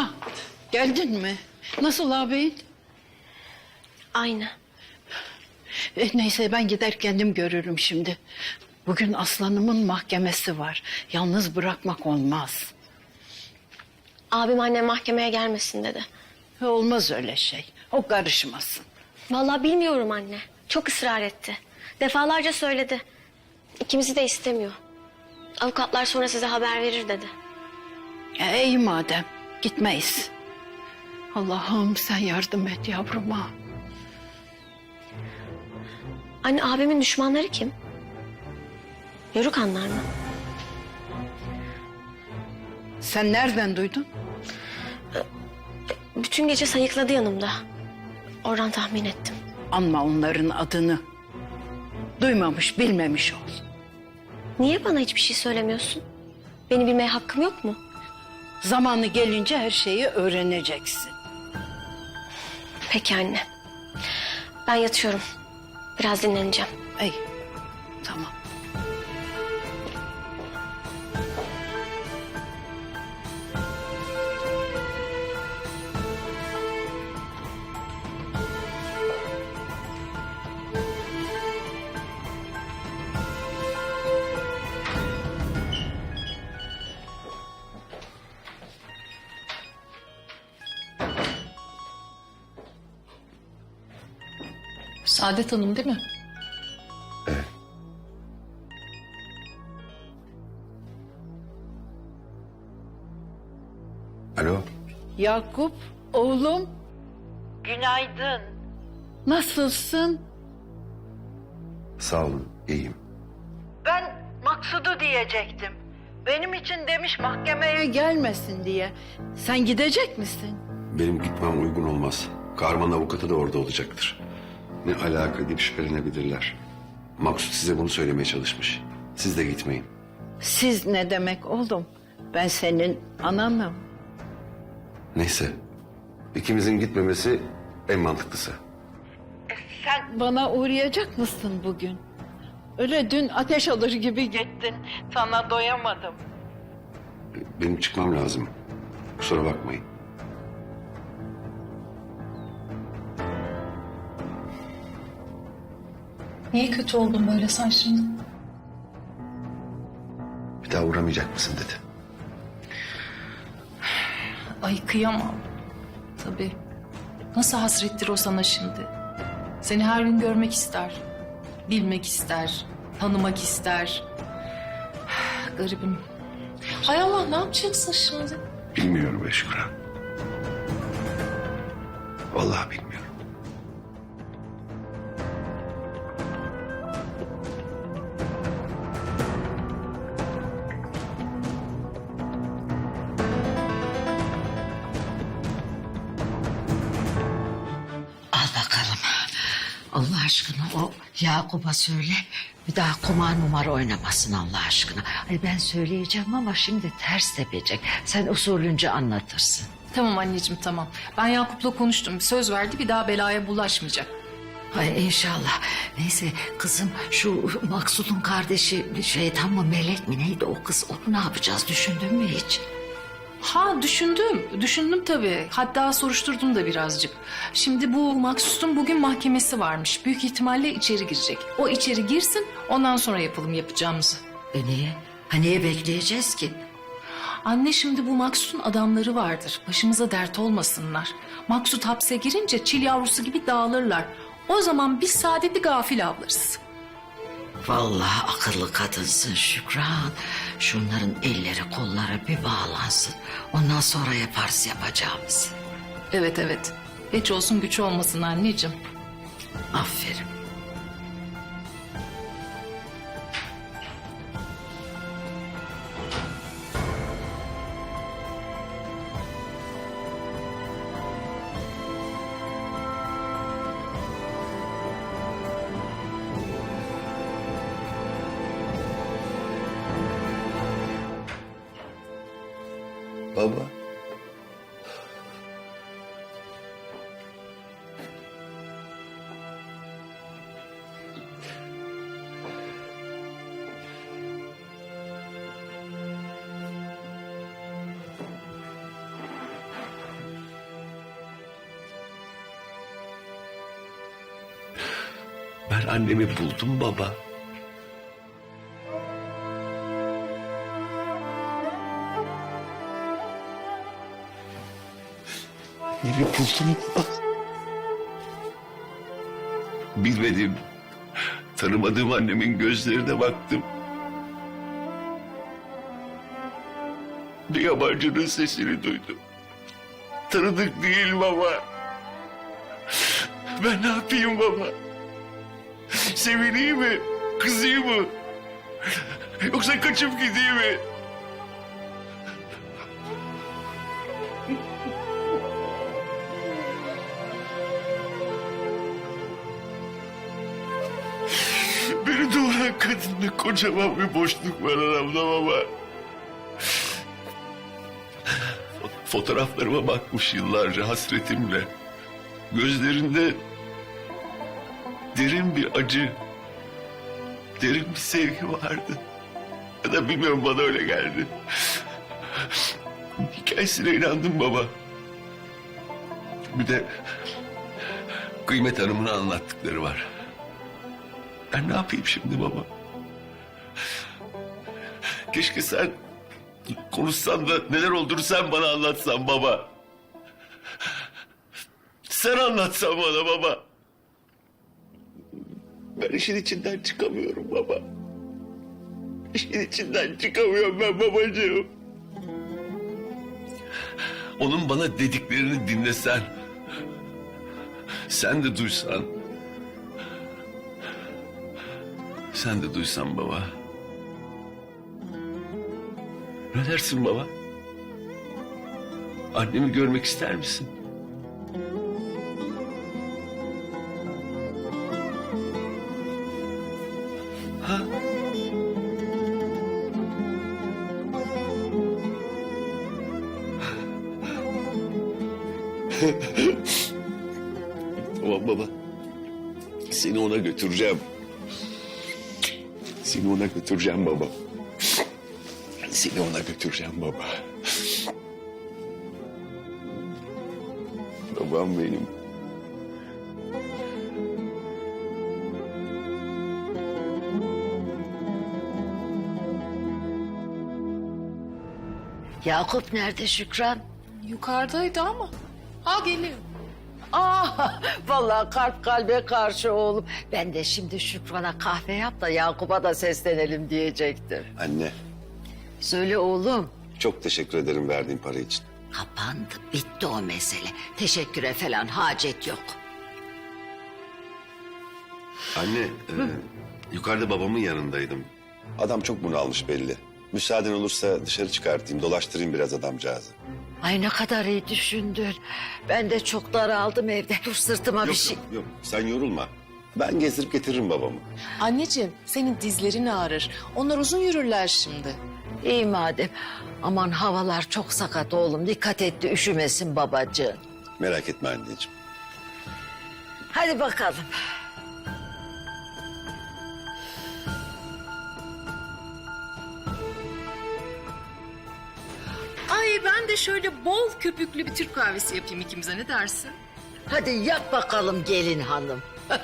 Ah, geldin mi? Nasıl ağabeyin? Aynı. E, neyse ben gider kendim görürüm şimdi. Bugün aslanımın mahkemesi var. Yalnız bırakmak olmaz. Abim annem mahkemeye gelmesin dedi. E, Olmaz öyle şey. O karışmasın. Vallahi bilmiyorum anne. Çok ısrar etti. Defalarca söyledi. İkimizi de istemiyor. Avukatlar sonra size haber verir dedi. E, iyi madem. Gitmeyiz. Allah'ım sen yardım et yavruma. Anne abimin düşmanları kim? Yörükanlar mı? Sen nereden duydun? Bütün gece sayıkladı yanımda. Oradan tahmin ettim. Anma onların adını. Duymamış, bilmemiş ol. Niye bana hiçbir şey söylemiyorsun? Beni bilmeye hakkım yok mu? Zamanı gelince her şeyi öğreneceksin. Peki anne. Ben yatıyorum. Biraz dinleneceğim. Ey, tamam. Saadet Hanım değil mi? Alo, Yakup, oğlum. Günaydın. Nasılsın? sağ olun, iyiyim. Ben Maksud'u diyecektim. Benim için demiş mahkemeye gelmesin diye. Sen gidecek misin? Benim gitmem uygun olmaz. Kahraman avukatı da orada olacaktır. Ne alaka deyip şüphelenebilirler. Maksut size bunu söylemeye çalışmış. Siz de gitmeyin. Siz ne demek oğlum? Ben senin ananım. Neyse, ikimizin gitmemesi en mantıklısı. Sen bana uğrayacak mısın bugün? Öyle dün ateş alır gibi gittin. Sana doyamadım. Benim çıkmam lazım. Kusura bakmayın. Niye kötü oldun böyle sen şimdi? Bir daha uğramayacak mısın dedi. Ay kıyamam. Tabii. Nasıl hasrettir o sana şimdi? Seni her gün görmek ister. Bilmek ister. Tanımak ister. Garibim. Hay Allah ne yapacaksın şimdi? Bilmiyorum be Şükran. Vallahi bilmiyorum. Aşkına o Yakup'a söyle. Bir daha kumar numara oynamasın Allah aşkına. Ay ben söyleyeceğim ama şimdi ters tepecek. Sen usulünce anlatırsın. Tamam anneciğim tamam. Ben Yakup'la konuştum. Söz verdi bir daha belaya bulaşmayacak. Ay inşallah. Neyse kızım şu Maksud'un kardeşi şeytan mı melek mi neydi o kız? Onu ne yapacağız düşündün mü hiç? Ha düşündüm. Düşündüm tabii. Hatta soruşturdum da birazcık. Şimdi bu Maksut'un bugün mahkemesi varmış. Büyük ihtimalle içeri girecek. O içeri girsin ondan sonra yapalım yapacağımızı. E niye? Ha niye bekleyeceğiz ki? Anne şimdi bu Maksut'un adamları vardır. Başımıza dert olmasınlar. Maksut hapse girince çil yavrusu gibi dağılırlar. O zaman biz saadeti gafil avlarız. Vallahi akıllı kadınsın Şükran. Şunların elleri kolları bir bağlansın. Ondan sonra yaparız yapacağımızı. Evet evet. Geç olsun güç olmasın anneciğim. Aferin. Ben annemi buldum baba. Annemi buldum baba. Bilmediğim, tanımadığım annemin gözlerine baktım. Bir yabancının sesini duydum. Tanıdık değil baba. Ben ne yapayım baba? Sevineyim mi? Kızayım mı? Yoksa kaçıp gideyim mi? Beni doğuran kadında kocaman bir boşluk var aramda baba. Fotoğraflarıma bakmış yıllarca hasretimle. Gözlerinde derin bir acı, derin bir sevgi vardı. Ya da bilmiyorum bana öyle geldi. Hikayesine inandım baba. Bir de Kıymet Hanım'ın anlattıkları var. Ben ne yapayım şimdi baba? Keşke sen konuşsan da neler olduğunu sen bana anlatsan baba. Sen anlatsan bana baba. Ben işin içinden çıkamıyorum baba. İşin içinden çıkamıyorum ben babacığım. Onun bana dediklerini dinlesen. Sen de duysan. Sen de duysan baba. Ne dersin baba? Annemi görmek ister misin? tamam baba. Seni ona götüreceğim. Seni ona götüreceğim baba. Seni ona götüreceğim baba. Babam benim. Yakup nerede Şükran? Yukarıdaydı ama. Ha geliyor. Ah, vallahi kalp kalbe karşı oğlum. Ben de şimdi Şükran'a kahve yap da Yakup'a da seslenelim diyecektim. Anne, Söyle oğlum. çok teşekkür ederim verdiğin para için. Kapandı, bitti o mesele. Teşekküre falan hacet yok. Anne, e, yukarıda babamın yanındaydım. Adam çok bunalmış belli. Müsaaden olursa dışarı çıkartayım, dolaştırayım biraz adamcağızı. Ay ne kadar iyi düşündün. Ben de çok daraldım evde. Dur sırtıma bir Yok, şey. yok, yok, sen yorulma. Ben gezdirip getiririm babamı. Anneciğim senin dizlerin ağrır. Onlar uzun yürürler şimdi. İyi madem. Aman havalar çok sakat oğlum. Dikkat etti üşümesin babacığım. Merak etme anneciğim. Hadi bakalım. Ben de şöyle bol köpüklü bir Türk kahvesi yapayım ikimize ne dersin? Hadi yap bakalım gelin hanım.